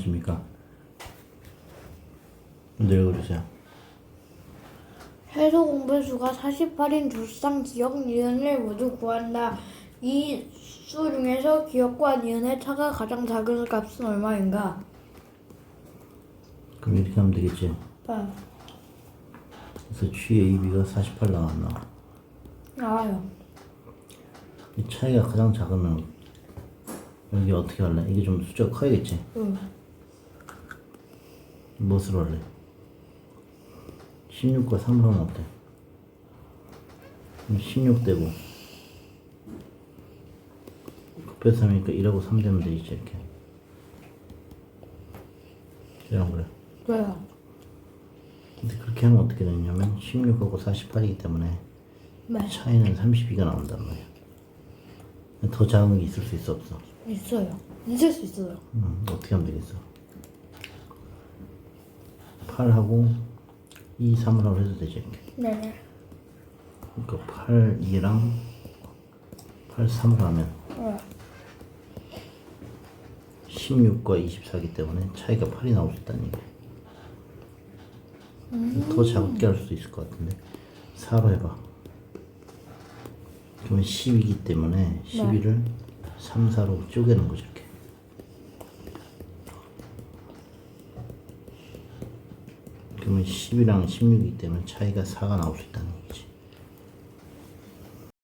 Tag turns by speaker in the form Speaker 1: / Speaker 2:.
Speaker 1: 뜻입니까? 내려 그러세요.
Speaker 2: 해소 공배수가 48인 두쌍 기억 니은을 모두 구한다. 이 수 중에서 기억과 니은의 차가 가장 작은 값은 얼마인가?
Speaker 1: 그럼 이렇게 하면 되겠지.
Speaker 2: 봐.
Speaker 1: 그래서 취 AB가 48 나왔나?
Speaker 2: 나와요.
Speaker 1: 이 차이가 가장 작으면 여기 어떻게 할래? 이게 좀 숫자가 커야겠지.
Speaker 2: 응.
Speaker 1: 무엇으로 할래? 16과 3으로 하면 어때? 그럼 16 되고 곱해서 3이니까 1하고 3 되면 되지 이렇게 이런 거래
Speaker 2: 왜요?
Speaker 1: 근데 그렇게 하면 어떻게 되냐면 16하고 48이기 때문에
Speaker 2: 네.
Speaker 1: 차이는 32가 나온단 말이야 더 작은 게 있을 수 있어 없어?
Speaker 2: 있어요. 있을 수 있어요.
Speaker 1: 음, 어떻게 하면 되겠어? 8하고 2, 3으로 해도 되지
Speaker 2: 네네.
Speaker 1: 그러니까 8, 2랑 8, 3을 하면
Speaker 2: 네.
Speaker 1: 16과 24이기 때문에 차이가 8이 나올 수 있다는 얘기야. 더 작게 할 수도 있을 것 같은데 4로 해봐. 그러면 10이기 때문에 12를 3, 4로 쪼개는 거죠 이렇게. 그러면 10이랑 16이기 때문에 차이가 4가 나올 수 있다는.